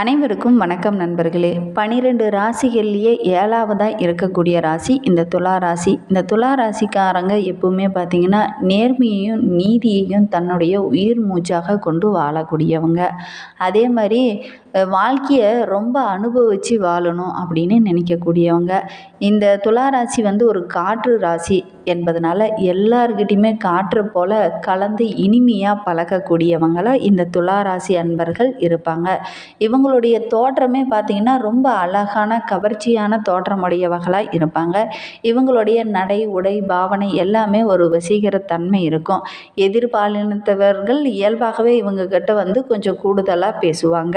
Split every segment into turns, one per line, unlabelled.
அனைவருக்கும் வணக்கம் நண்பர்களே. பனிரெண்டு ராசிகள்லேயே ஏழாவதாக இருக்கக்கூடிய ராசி இந்த துலா ராசி. இந்த துலா ராசிக்காரங்க எப்பவுமே பார்த்திங்கன்னா நேர்மையையும் நீதியையும் தன்னுடைய உயிர் மூச்சாக கொண்டு வாழக்கூடியவங்க. அதே மாதிரி வாழ்க்கையை ரொம்ப அனுபவித்து வாழணும் அப்படின்னு நினைக்கக்கூடியவங்க. இந்த துலா ராசி வந்து ஒரு காற்று ராசி என்பதனால எல்லார்கிட்டையுமே காற்று போல் கலந்து இனிமையாக பழகக்கூடியவங்களாக இந்த துலா ராசி அன்பர்கள் இருப்பாங்க. இவங்க இவங்களுடைய தோற்றமே பார்த்திங்கன்னா ரொம்ப அழகான கவர்ச்சியான தோற்றமுடையவர்களாக இருப்பாங்க. இவங்களுடைய நடை உடை பாவனை எல்லாமே ஒரு வசீகரத்தன்மை இருக்கும். எதிர்பாலினத்தவர்கள் இயல்பாகவே இவங்க கிட்ட வந்து கொஞ்சம் கூடுதலாக பேசுவாங்க.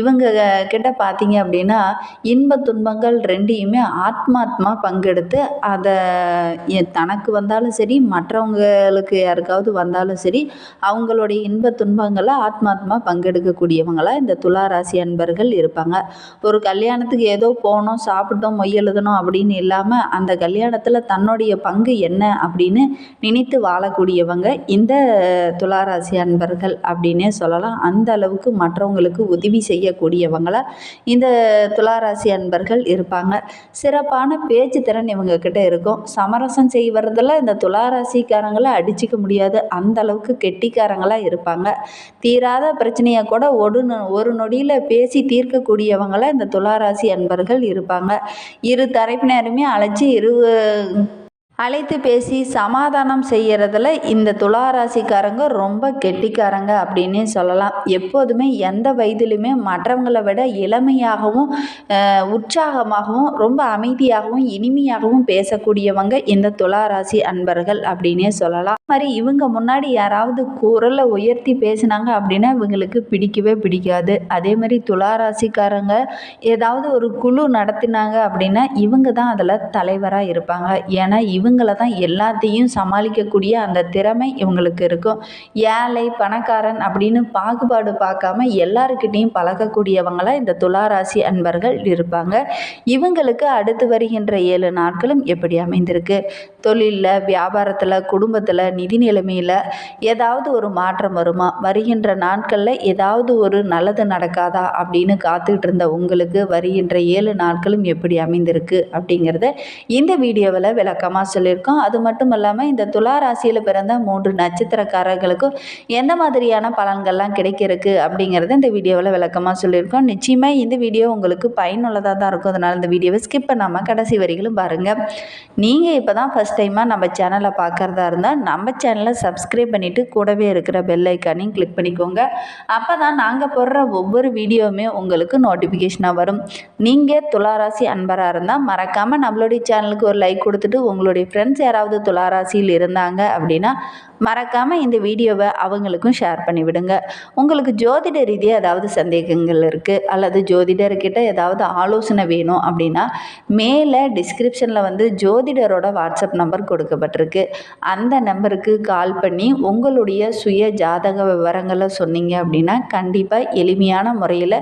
இவங்க கிட்ட பார்த்தீங்க அப்படின்னா இன்ப துன்பங்கள் ரெண்டையுமே ஆத்மாத்மா பங்கெடுத்து அதை தனக்கு வந்தாலும் சரி மற்றவங்களுக்கு யாருக்காவது வந்தாலும் சரி அவங்களுடைய இன்ப துன்பங்களை ஆத்மாத்மா பங்கெடுக்கக்கூடியவங்களாக இந்த துளாராசி அன்பர்கள் இருப்பாங்க. ஒரு கல்யாணத்துக்கு ஏதோ போனோம் சாப்பிட்டோம் மொய் எழுதணும் அப்படின்னு இல்லாமல் அந்த கல்யாணத்தில் தன்னுடைய பங்கு என்ன அப்படின்னு நினைத்து வாழக்கூடியவங்க இந்த துளாராசி அன்பர்கள் அப்படின்னே சொல்லலாம். அந்த அளவுக்கு மற்றவங்களுக்கு உதவி செய்யக்கூடியவங்களாக இந்த துளாராசி அன்பர்கள் இருப்பாங்க. சிறப்பான பேச்சு திறன் இவங்க கிட்ட இருக்கும். சமரசம் செய்வதில் இந்த துளாராசிக்காரங்களை அடிச்சிக்க முடியாது. அந்த அளவுக்கு கெட்டிக்காரங்களாக இருப்பாங்க. தீராத பிரச்சனையை கூட ஒரு ஒரு நொடியில் பேசி தீர்க்கக்கூடியவங்களாக இந்த துளாராசி அன்பர்கள் இருப்பாங்க. இரு தரப்பினருமே அழைச்சி இரு அழைத்து பேசி சமாதானம் செய்கிறதுல இந்த துளாராசிக்காரங்க ரொம்ப கெட்டிக்காரங்க அப்படின்னே சொல்லலாம். எப்போதுமே எந்த வயதிலுமே மற்றவங்களை விட இளமையாகவும் உற்சாகமாகவும் ரொம்ப அமைதியாகவும் இனிமையாகவும் பேசக்கூடியவங்க இந்த துளாராசி அன்பர்கள் அப்படின்னே சொல்லலாம். மாதிரி இவங்க முன்னாடி யாராவது குரலை உயர்த்தி பேசினாங்க அப்படின்னா இவங்களுக்கு பிடிக்கவே பிடிக்காது. அதே மாதிரி துளாராசிக்காரங்க ஏதாவது ஒரு குழு நடத்தினாங்க அப்படின்னா இவங்க தான் அதில் தலைவராக இருப்பாங்க. ஏன்னா இவங்கள தான் எல்லாத்தையும் சமாளிக்கக்கூடிய அந்த திறமை இவங்களுக்கு இருக்கும். ஏழை பணக்காரன் அப்படின்னு பாகுபாடு பார்க்காம எல்லாருக்கிட்டேயும் பழகக்கூடியவங்களாக இந்த துளாராசி அன்பர்கள் இருப்பாங்க. இவங்களுக்கு அடுத்து வருகின்ற ஏழு நாட்களும் எப்படி அமைந்திருக்கு? தொழிலில் வியாபாரத்தில் குடும்பத்தில் நிதி நிலைமையில் ஏதாவது ஒரு மாற்றம் வருமா? வருகின்ற நாட்களில் ஏதாவது ஒரு நல்லது நடக்காதா? அப்படின்னு காத்துக்கிட்டு இருந்த உங்களுக்கு வருகின்ற ஏழு நாட்களும் எப்படி அமைந்திருக்கு அப்படிங்கிறத இந்த வீடியோவில் விளக்கமாக சொல்லியிருக்கோம். அது மட்டும் இல்லாமல் இந்த துலா ராசியில் பிறந்த மூன்று நட்சத்திரக்காரர்களுக்கும் எந்த மாதிரியான பலன்கள்லாம் கிடைக்கிறதுக்கு அப்படிங்கிறத இந்த வீடியோவில் விளக்கமாக சொல்லியிருக்கோம். நிச்சயமாக இந்த வீடியோ உங்களுக்கு பயனுள்ளதாக தான் இருக்கும். அதனால் இந்த வீடியோவை ஸ்கிப் பண்ணாமல் கடைசி வரிகளும் பாருங்கள் நீங்கள் இப்போ தான் ஃபஸ்ட் டைமாக நம்ம சேனலை பார்க்குறதா இருந்தால் நம்ம சேனலை சப்ஸ்கிரைப் பண்ணிவிட்டு கூடவே இருக்கிற பெல் ஐக்கானையும் கிளிக் பண்ணிக்கோங்க. அப்போ தான் நாங்கள் போடுற ஒவ்வொரு வீடியோவுமே உங்களுக்கு நோட்டிஃபிகேஷனாக வரும். நீங்கள் துளாராசி அன்பராக இருந்தால் மறக்காமல் நம்மளுடைய சேனலுக்கு ஒரு லைக் கொடுத்துட்டு உங்களுடைய ஃப்ரெண்ட்ஸ் யாராவது துளாராசியில் இருந்தாங்க அப்படின்னா மறக்காமல் இந்த வீடியோவை அவங்களுக்கும் ஷேர் பண்ணிவிடுங்க உங்களுக்கு ஜோதிட ரீதியாக ஏதாவது சந்தேகங்கள் இருக்குது அல்லது ஜோதிடர்கிட்ட ஏதாவது ஆலோசனை வேணும் அப்படின்னா மேலே டிஸ்கிரிப்ஷனில் வந்து ஜோதிடரோட வாட்ஸ்அப் நம்பர் கொடுக்கப்பட்டிருக்கு. அந்த நம்பருக்கு கால் பண்ணி உங்களுடைய சுய ஜாதக விவரங்களை சொன்னீங்க அப்படின்னா கண்டிப்பாக எளிமையான முறையில்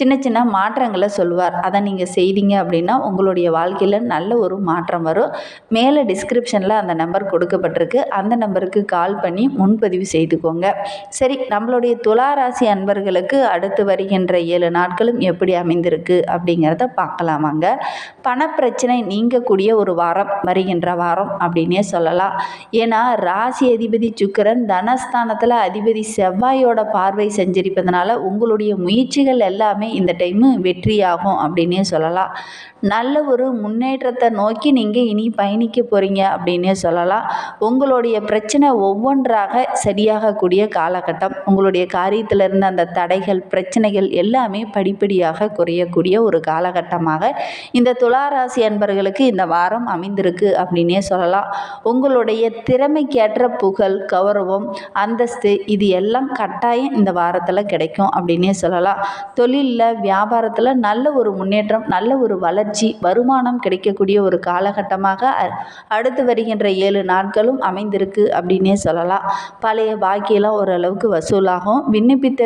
சின்ன சின்ன மாற்றங்களை சொல்லுவார் அதை நீங்கள் செய்தீங்க அப்படின்னா உங்களுடைய வாழ்க்கையில் நல்ல ஒரு மாற்றம் வரும். மேலே டிஸ்கிரிப்ஷனில் அந்த நம்பர் கொடுக்கப்பட்டிருக்கு. அந்த நம்பருக்கு கால் கால் பண்ணி முன்பதிவு செய்துக்கோங்க. சரி நம்மளுடைய துளாராசி அன்பர்களுக்கு அடுத்து வருகின்ற ஏழு நாட்களும் எப்படி அமைந்திருக்கு அப்படிங்கிறத பார்க்கலாமாங்க. பணப்பிரச்சனை நீங்கக்கூடிய ஒரு வாரம் வருகின்ற வாரம் அப்படின்னே சொல்லலாம். ஏன்னா ராசி அதிபதி சுக்கரன் தனஸ்தானத்தில் அதிபதி செவ்வாயோட பார்வை செஞ்சிருப்பதனால உங்களுடைய முயற்சிகள் எல்லாமே இந்த டைமு வெற்றியாகும் அப்படின்னே சொல்லலாம். நல்ல ஒரு முன்னேற்றத்தை நோக்கி நீங்கள் இனி பயணிக்க போகிறீங்க அப்படின்னே சொல்லலாம். உங்களுடைய பிரச்சனை ஒவ்வொன்றாக சரியாகக்கூடிய காலகட்டம். உங்களுடைய காரியத்தில் இருந்த அந்த தடைகள் பிரச்சனைகள் எல்லாமே படிப்படியாக குறையக்கூடிய ஒரு காலகட்டமாக இந்த துளாராசி அன்பர்களுக்கு இந்த வாரம் அமைந்திருக்கு அப்படின்னே சொல்லலாம். உங்களுடைய திறமைக்கேற்ற புகழ் கௌரவம் அந்தஸ்து இது எல்லாம் கட்டாயம் இந்த வாரத்தில் கிடைக்கும் அப்படின்னே சொல்லலாம். தொழிலில் வியாபாரத்தில் நல்ல ஒரு முன்னேற்றம் நல்ல ஒரு வளர்ச்சி வருமானம் கிடைக்கக்கூடிய ஒரு காலகட்டமாக அடுத்து வருகின்ற ஏழு நாட்களும் அமைந்திருக்கு அப்படின்னே சொல்லலாம். பழைய பாக்கியெல்லாம் ஓரளவுக்கு வசூலாகும். விண்ணப்பித்த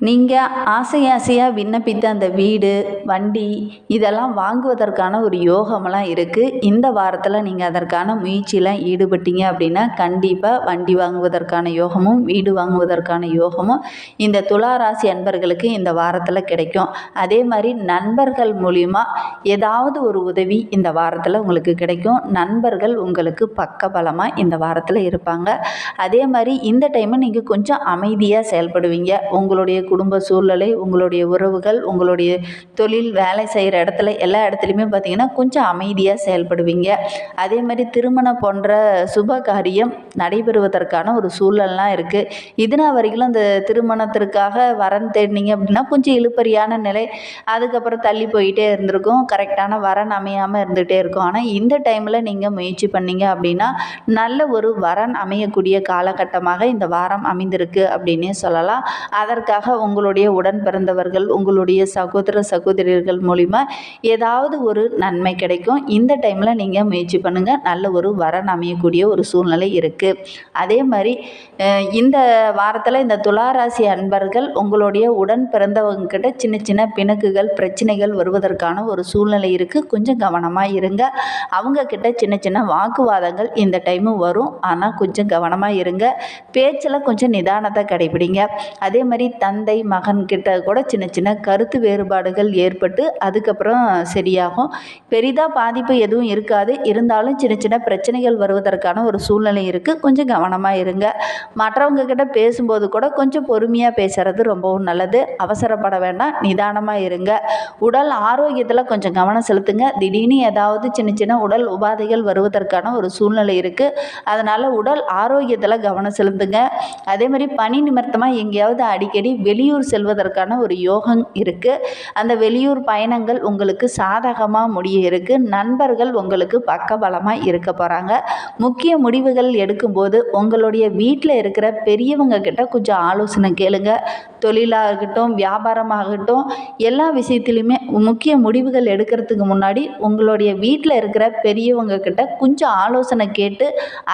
நீங்கள் ஆசை ஆசையாக விண்ணப்பித்த அந்த வீடு வண்டி இதெல்லாம் வாங்குவதற்கான ஒரு யோகமெல்லாம் இருக்குது இந்த வாரத்தில் நீங்கள் அதற்கான முயற்சியெலாம் ஈடுபட்டீங்க அப்படின்னா கண்டிப்பாக வண்டி வாங்குவதற்கான யோகமும் வீடு வாங்குவதற்கான யோகமும் இந்த துலா ராசி அன்பர்களுக்கு இந்த வாரத்தில் கிடைக்கும். அதே மாதிரி நண்பர்கள் மூலிமா ஏதாவது ஒரு உதவி இந்த வாரத்தில் உங்களுக்கு கிடைக்கும். நண்பர்கள் உங்களுக்கு பக்கபலமாக இந்த வாரத்தில் இருப்பாங்க. அதே மாதிரி இந்த டைமை நீங்கள் கொஞ்சம் அமைதியாக செயல்படுவீங்க. உங்களுடைய குடும்ப சூழ்நிலை உங்களுடைய உறவுகள் உங்களுடைய தொழில் வேலை செய்கிற இடத்துல எல்லா இடத்துலையுமே பார்த்தீங்கன்னா கொஞ்சம் அமைதியாக செயல்படுவீங்க. அதே மாதிரி திருமணம் போன்ற சுப காரியம் நடைபெறுவதற்கான ஒரு சூழல்லாம் இருக்குது இதுனா வரைக்கும் அந்த திருமணத்திற்காக வரன் தேடினீங்க அப்படின்னா கொஞ்சம் இழுப்பறியான நிலை. அதுக்கப்புறம் தள்ளி போயிட்டே இருந்திருக்கும். கரெக்டான வரன் அமையாமல் இருந்துகிட்டே இருக்கும். ஆனால் இந்த டைமில் நீங்கள் முயற்சி பண்ணீங்க அப்படின்னா நல்ல ஒரு வரன் அமையக்கூடிய காலகட்டமாக இந்த வாரம் அமைந்திருக்கு அப்படின்னே சொல்லலாம். அதற்காக உங்களுடைய உடன் பிறந்தவர்கள் உங்களுடைய சகோதர சகோதரிகள் மூலிமா ஏதாவது ஒரு நன்மை கிடைக்கும். இந்த டைமில் நீங்கள் முயற்சி பண்ணுங்கள் நல்ல ஒரு வரன் அமையக்கூடிய ஒரு சூழ்நிலை இருக்குது அதே மாதிரி இந்த வாரத்தில் இந்த துளாராசி அன்பர்கள் உங்களுடைய உடன் பிறந்தவங்கக்கிட்ட சின்ன சின்ன பிணக்குகள் பிரச்சனைகள் வருவதற்கான ஒரு சூழ்நிலை இருக்குது கொஞ்சம் கவனமாக இருங்க. அவங்கக்கிட்ட சின்ன சின்ன வாக்குவாதங்கள் இந்த டைமு வரும். ஆனால் கொஞ்சம் கவனமாக இருங்க. பேச்சில் கொஞ்சம் நிதானத்தை கடைபிடிங்க. அதே மாதிரி தந்தை மகன் கிட்ட கூட சின்ன சின்ன கருத்து வேறுபாடுகள் ஏற்பட்டு அதுக்கப்புறம் சரியாகும். பெரிதாக பாதிப்பு எதுவும் இருக்காது. இருந்தாலும் சின்ன சின்ன பிரச்சனைகள் வருவதற்கான ஒரு சூழ்நிலை இருக்குது கொஞ்சம் கவனமாக இருங்க. மற்றவங்க கிட்ட பேசும்போது கூட கொஞ்சம் பொறுமையாக பேசுறது ரொம்பவும் நல்லது. அவசரப்பட வேண்டாம். நிதானமாக இருங்க. உடல் ஆரோக்கியத்தில் கொஞ்சம் கவனம் செலுத்துங்க. திடீர்னு ஏதாவது சின்ன சின்ன உடல் உபாதைகள் வருவதற்கான ஒரு சூழ்நிலை இருக்குது அதனால் உடல் ஆரோக்கியத்தில் கவனம் செலுத்துங்க. அதே மாதிரி பணி நிமித்தமாக எங்கேயாவது அடிக்கடி வெளியூர் செல்வதற்கான ஒரு யோகம் இருக்குது அந்த வெளியூர் பயணங்கள் உங்களுக்கு சாதகமாக முடிய இருக்குது நண்பர்கள் உங்களுக்கு பக்கபலமாக இருக்க போகிறாங்க முக்கிய முடிவுகள் எடுக்கும்போது உங்களுடைய வீட்டில் இருக்கிற பெரியவங்க கிட்ட கொஞ்சம் ஆலோசனை கேளுங்க. தொழிலாகட்டும் வியாபாரமாகட்டும் எல்லா விஷயத்துலையுமே முக்கிய முடிவுகள் எடுக்கிறதுக்கு முன்னாடி உங்களுடைய வீட்டில் இருக்கிற பெரியவங்க கிட்ட கொஞ்சம் ஆலோசனை கேட்டு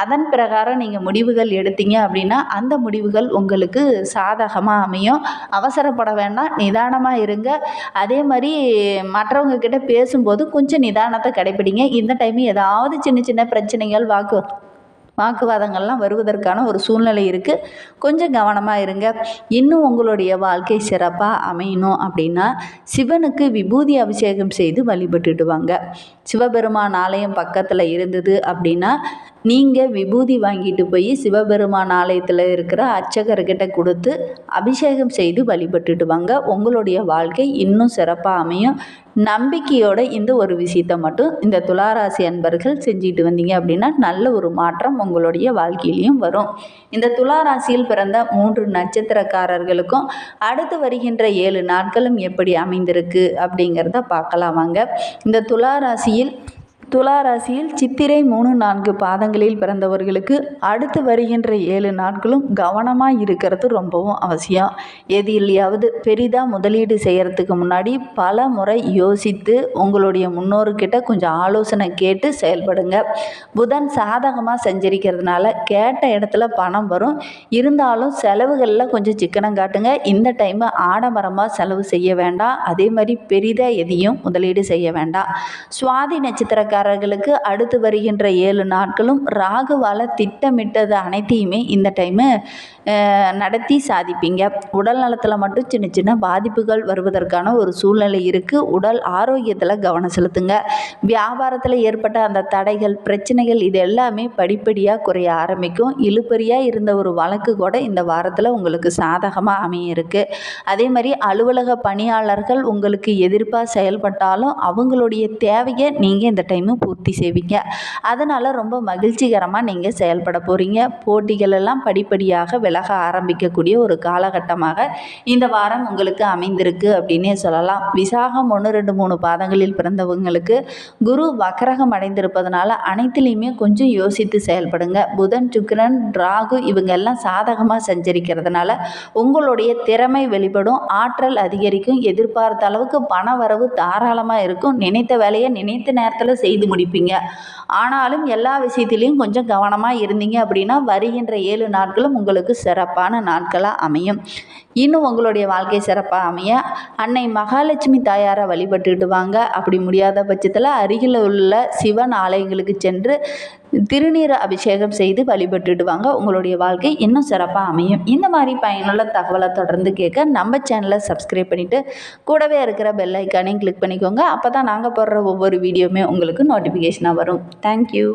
அதன் பிரகாரம் நீங்கள் முடிவுகள் எடுத்தீங்க அப்படின்னா அந்த முடிவுகள் உங்களுக்கு சாதகமாக அமையும். அவசரப்பட வேண்டாம் நிதானமாக இருங்க. அதே மாதிரி மற்றவங்க கிட்ட பேசும்போது கொஞ்சம் நிதானத்தை கடைப்பிடிங்க. இந்த டைம் ஏதாவது சின்ன சின்ன பிரச்சனைகள் வாக்கு வாக்குவாதங்கள்லாம் வருவதற்கான ஒரு சூழ்நிலை இருக்குது கொஞ்சம் கவனமாக இருங்க. இன்னும் உங்களுடைய வாழ்க்கை சிறப்பாக அமையணும் அப்படின்னா சிவனுக்கு விபூதி அபிஷேகம் செய்து வழிபட்டுடுவாங்க சிவபெருமான் ஆலயம் பக்கத்தில் இருந்தது அப்படின்னா நீங்கள் விபூதி வாங்கிட்டு போய் சிவபெருமான் ஆலயத்தில் இருக்கிற அர்ச்சகர்கிட்ட கொடுத்து அபிஷேகம் செய்து வழிபட்டுட்டு வாங்க. உங்களுடைய வாழ்க்கை இன்னும் சிறப்பாக அமையும். நம்பிக்கையோட இந்த ஒரு விஷயத்தை மட்டும் இந்த துளாராசி அன்பர்கள் செஞ்சுட்டு வந்தீங்க அப்படின்னா நல்ல ஒரு மாற்றம் உங்களுடைய வாழ்க்கையிலையும் வரும். இந்த துளாராசியில் பிறந்த மூன்று நட்சத்திரக்காரர்களுக்கும் அடுத்து வருகின்ற ஏழு நாட்களும் எப்படி அமைந்திருக்கு அப்படிங்கிறத பார்க்கலாம் வாங்க. இந்த துளாராசியில் துலா ராசியில் சித்திரை மூணு நான்கு பாதங்களில் பிறந்தவர்களுக்கு அடுத்து வருகின்ற ஏழு நாட்களும் கவனமாக இருக்கிறது ரொம்பவும் அவசியம். எதிலையாவது பெரிதாக முதலீடு செய்கிறதுக்கு முன்னாடி பல முறை யோசித்து உங்களுடைய முன்னோர்கிட்ட கொஞ்சம் ஆலோசனை கேட்டு செயல்படுங்க. புதன் சாதகமாக செஞ்சிருக்கிறதுனால கேட்ட இடத்துல பணம் வரும். இருந்தாலும் செலவுகளில் கொஞ்சம் சிக்கனம் காட்டுங்க. இந்த டைமு ஆடம்பரமாக செலவு செய்ய வேண்டாம். அதே மாதிரி பெரிதாக எதையும் முதலீடு செய்ய வேண்டாம். சுவாதி நட்சத்திரக்காரர்களுக்கு அடுத்து வருகின்ற ஏழு நாட்களும் ராகுவால் திட்டமிட்டது அனைத்தையுமே இந்த டைமு நடத்தி சாதிப்பீங்க. உடல் நலத்தில் மட்டும் சின்ன சின்ன பாதிப்புகள் வருவதற்கான ஒரு சூழ்நிலை இருக்குது உடல் ஆரோக்கியத்தில் கவனம் செலுத்துங்க. வியாபாரத்தில் ஏற்பட்ட அந்த தடைகள் பிரச்சனைகள் இது எல்லாமே படிப்படியாக குறைய ஆரம்பிக்கும். இழுபறியாக இருந்த ஒரு வழக்கு கூட இந்த வாரத்தில் உங்களுக்கு சாதகமாக அமைய இருக்குது அதே மாதிரி அலுவலக பணியாளர்கள் உங்களுக்கு எதிர்ப்பாக செயல்பட்டாலும் அவங்களுடைய தேவையை நீங்கள் இந்த டைம் பூர்த்தி செய்வீங்க. அதனால் ரொம்ப மகிழ்ச்சிகரமாக நீங்கள் செயல்பட போகிறீங்க போட்டிகள் எல்லாம் படிப்படியாக விலக ஆரம்பிக்கக்கூடிய ஒரு காலகட்டமாக இந்த வாரம் உங்களுக்கு அமைந்திருக்கு அப்படின்னே சொல்லலாம். விசாகம் ஒன்று ரெண்டு மூணு பாதங்களில் பிறந்தவங்களுக்கு குரு வக்கரகம் அடைந்திருப்பதனால அனைத்துலேயுமே கொஞ்சம் யோசித்து செயல்படுங்க. புதன் சுக்கிரன் ராகு இவங்க எல்லாம் சாதகமாக சஞ்சரிக்கிறதுனால உங்களுடைய திறமை வெளிப்படும். ஆற்றல் அதிகரிக்கும். எதிர்பார்த்த அளவுக்கு பண வரவு தாராளமாக இருக்கும். நினைத்த வேலையை நினைத்த நேரத்தில் செய்து செய்து முடிப்பீங்க. ஆனாலும் எல்லா விஷயத்திலையும் கொஞ்சம் கவனமாக இருந்தீங்க அப்படின்னா வருகின்ற ஏழு நாட்களும் உங்களுக்கு சிறப்பான நாட்களாக அமையும். இன்னும் உங்களுடைய வாழ்க்கை சிறப்பாக அமைய அன்னை மகாலட்சுமி தாயாரை வழிபட்டுட்டு வாங்க அப்படி முடியாத பட்சத்தில் அருகில் உள்ள சிவன் ஆலயங்களுக்கு சென்று திருநீர் அபிஷேகம் செய்து வழிபட்டுட்டு வாங்க உங்களுடைய வாழ்க்கை இன்னும் சிறப்பாக அமையும். இந்த மாதிரி பயனுள்ள தகவலை தொடர்ந்து கேட்க நம்ம சேனலை சப்ஸ்கிரைப் பண்ணிவிட்டு கூடவே இருக்கிற பெல் ஐக்கானையும் கிளிக் பண்ணிக்கோங்க. அப்போ தான் நாங்கள் போடுற ஒவ்வொரு வீடியோவுமே உங்களுக்கு நோட்டிஃபிகேஷனாக வரும். தேங்க்யூ